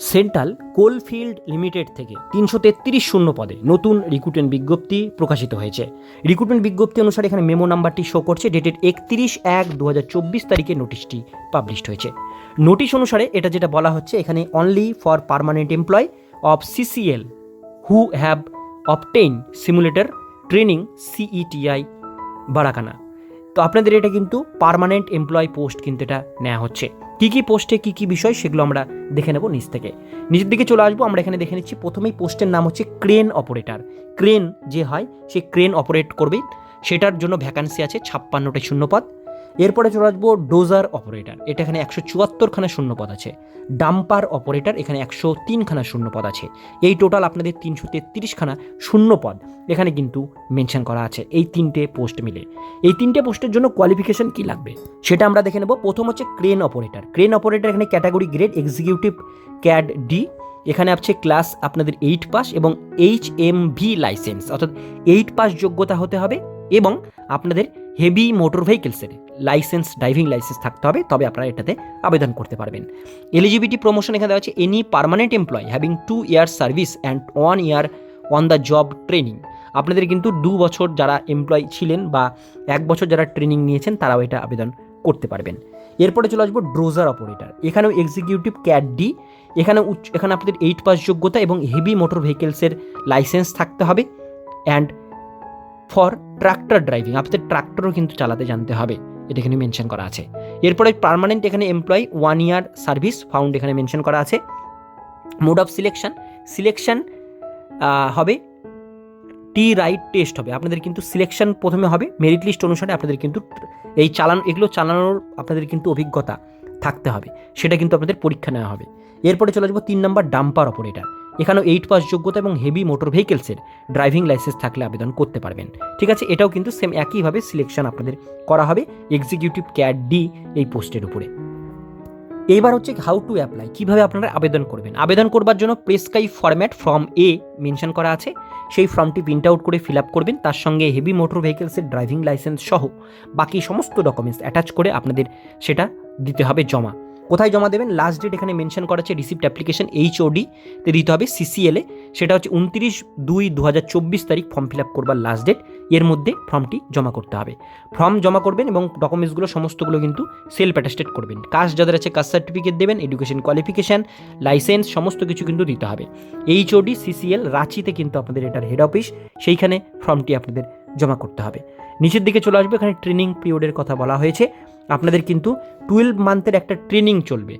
Central coalfield limited থেকে তিনশো তেত্রিশ শূন্য পদে নতুন রিক্রুটমেন্ট বিজ্ঞপ্তি প্রকাশিত হয়েছে। রিক্রুটমেন্ট বিজ্ঞপ্তি অনুসারে এখানে মেমো নাম্বারটি শো করছে ডেটেড একত্রিশ এক দু হাজার চব্বিশ তারিখে নোটিশটি পাবলিশড হয়েছে। নোটিশ অনুসারে এটা যেটা বলা হচ্ছে, এখানে only for permanent employ of CCL who have obtain simulator training CETI Barakana. তো আপনাদের এটা কিন্তু পারমানেন্ট এমপ্লয় পোস্ট কিন্তু এটা নেওয়া হচ্ছে। কী কী পোস্টে কী কী বিষয় সেগুলো আমরা দেখে নেব নিচ থেকে। নিজের দিকে চলে আসব, আমরা এখানে দেখে নিচ্ছি, প্রথমেই পোস্টের নাম হচ্ছে ক্রেন অপারেটর ক্রেন যে হয়, সে ক্রেন অপারেট করবে সেটার জন্য ভ্যাকান্সি আছে ছাপ্পান্নটা শূন্যপদ। এরপরে চলে আসব ডোজার অপারেটর। এটা এখানে একশো চুয়াত্তরখানা শূন্যপদ আছে। ডাম্পার অপারেটর এখানে একশো তিনখানা শূন্যপদ আছে। এই টোটাল আপনাদের তিনশো তেত্রিশখানা শূন্যপদ এখানে কিন্তু মেনশন করা আছে এই তিনটে পোস্ট মিলে। এই তিনটে পোস্টের জন্য কোয়ালিফিকেশন কী লাগবে? সেটা আমরা দেখে নেব। প্রথম হচ্ছে ক্রেন অপারেটর ক্রেন অপারেটর এখানে category grade executive cat D এখানে আছে ক্লাস আপনাদের এইট পাস এবং এইচ এম ভি লাইসেন্স অর্থাৎ এইট পাস যোগ্যতা হতে হবে। এবং আপনাদের হেভি মোটর ভেহিকেলসের লাইসেন্স ড্রাইভিং লাইসেন্স থাকতে হবে, তবে আপনারা এটাতে আবেদন করতে পারবেন। এলিজিবিলিটি প্রমোশন এখানে দেওয়া আছে any permanent employ having two year service and one year on the job training আপনাদের কিন্তু দু বছর যারা এমপ্লয় ছিলেন বা এক বছর যারা ট্রেনিং নিয়েছেন, তারাও এটা আবেদন করতে পারবেন। এরপরে চলে আসব ড্রোজার অপারেটর এখানেও এক্সিকিউটিভ ক্যাট ডি এখানে উচ্চ, এখানে আপনাদের এইট পাস যোগ্যতা এবং হেভি মোটর ভেহিকেলসের লাইসেন্স থাকতে হবে। অ্যান্ড ফর ট্রাক্টর ড্রাইভিং, আপনাদের ট্রাক্টরও কিন্তু চালাতে জানতে হবে, এটা এখানে মেনশন করা আছে। এরপরে পার্মানেন্ট এখানে employee one year service found এখানে মেনশন করা আছে। মোড অফ সিলেকশন সিলেকশন হবে টি রাইট টেস্ট হবে, আপনাদের কিন্তু সিলেকশন প্রথমে হবে মেরিট লিস্ট অনুসারে আপনাদের কিন্তু এই চালান, এগুলো চালানোর আপনাদের কিন্তু অভিজ্ঞতা থাকতে হবে, সেটা কিন্তু আপনাদের পরীক্ষা নেওয়া হবে। এরপরে চলে আসব তিন নম্বর ডাম্পার অপারেটর এখানেও এইট পাস যোগ্যতা এবং হেভি মোটর ভেহিকেলসের ড্রাইভিং লাইসেন্স থাকলে আবেদন করতে পারবেন। ঠিক আছে, এটাও কিন্তু সেম একইভাবে সিলেকশন আপনাদের করা হবে এক্সিকিউটিভ ক্যাড ডি এই পোস্টের উপরে। এইবার হচ্ছে হাউ টু অ্যাপ্লাই কীভাবে আপনারা আবেদন করবেন? আবেদন করবার জন্য প্রেসকাই ফরম্যাট ফর্ম এ মেনশন করা আছে। সেই ফর্মটি প্রিন্ট আউট করে ফিল আপ করবেন, তার সঙ্গে হেভি মোটর ভেহিকেলসের ড্রাইভিং লাইসেন্স সহ বাকি সমস্ত ডকুমেন্টস অ্যাটাচ করে আপনাদের সেটা দিতে হবে জমা। কোথায় জমা দেবেন? লাস্ট ডেট এখানে মেনশন করা আছে রিসিপ্ট অ্যাপ্লিকেশন এইচওডি তে দিতে হবে সিসিএলে সেটা হচ্ছে উনত্রিশ দুই দু হাজার চব্বিশ তারিখ ফর্ম ফিল আপ করবার লাস্ট ডেট এর মধ্যে ফর্মটি জমা করতে হবে। ফর্ম জমা করবেন এবং ডকুমেন্টসগুলো সমস্তগুলো কিন্তু সেলফ অ্যাটাস্টেড করবেন। কাস্ট যাদের আছে কাস্ট সার্টিফিকেট দেবেন এডুকেশন কোয়ালিফিকেশান লাইসেন্স সমস্ত কিছু কিন্তু দিতে হবে। এইচওডি সিসিএল রাঁচিতে কিন্তু আপনাদের এটার হেড অফিস সেইখানে ফর্মটি আপনাদের জমা করতে হবে। নিচের দিকে চলে আসবে, এখানে ট্রেনিং পিরিয়ডের কথা বলা হয়েছে। আপনাদের কিন্তু টুয়েলভ মান্থের একটা ট্রেনিং চলবে।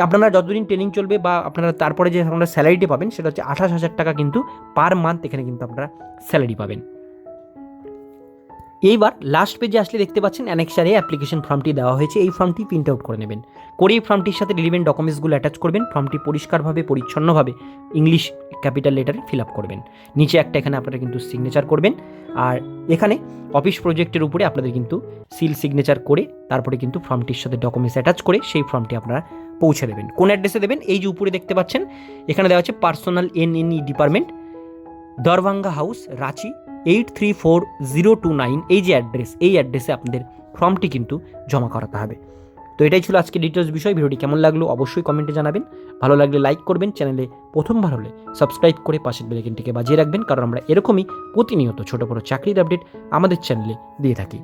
আপনারা যতদিন ট্রেনিং চলবে বা আপনারা তারপরে যে আপনারা স্যালারিটি পাবেন, সেটা হচ্ছে আঠাশ হাজার টাকা কিন্তু পার মান্থ এখানে কিন্তু আপনারা স্যালারি পাবেন। এইবার লাস্ট পেজে আসলে দেখতে পাচ্ছেন অ্যানেক্সারে অ্যাপ্লিকেশন ফর্মটি দেওয়া হয়েছে। এই ফর্মটি প্রিন্ট আউট করে নেবেন। করে এই ফর্মটির সাথে রিলিভেন্ট ডকুমেন্টসগুলো অ্যাটাচ করবেন। ফর্মটি পরিষ্কারভাবে, পরিচ্ছন্নভাবে ইংলিশ ক্যাপিটাল লেটারে ফিল আপ করবেন। নিচে একটা এখানে আপনারা কিন্তু সিগনেচার করবেন। আর এখানে অফিস প্রজেক্টের উপরে আপনাদের কিন্তু সিল সিগনেচার করে, তারপরে কিন্তু ফর্মটির সাথে ডকুমেন্টস অ্যাটাচ করে সেই ফর্মটি আপনারা পৌঁছে দেবেন। কোন অ্যাড্রেসে দেবেন? এই যে উপরে দেখতে পাচ্ছেন, এখানে দেওয়া হচ্ছে personal N N E department Darbhanga house Ranchi eight three four zero two nine এই যে অ্যাড্রেস এই অ্যাড্রেসে আপনাদের ফর্মটি কিন্তু জমা করাতে হবে। তো এটাই ছিল আজকে ডিটেলস বিষয়, ভিডিওটি কেমন লাগল অবশ্যই কমেন্টে জানাবেন। ভালো লাগলে লাইক করবেন চ্যানেলে প্রথমবার হলে সাবস্ক্রাইব করে পাশের বেলেকিনটিকে বাজিয়ে রাখবেন, কারণ আমরা এরকমই প্রতিনিয়ত ছোটো বড়ো চাকরির আপডেট আমাদের চ্যানেলে দিয়ে থাকি।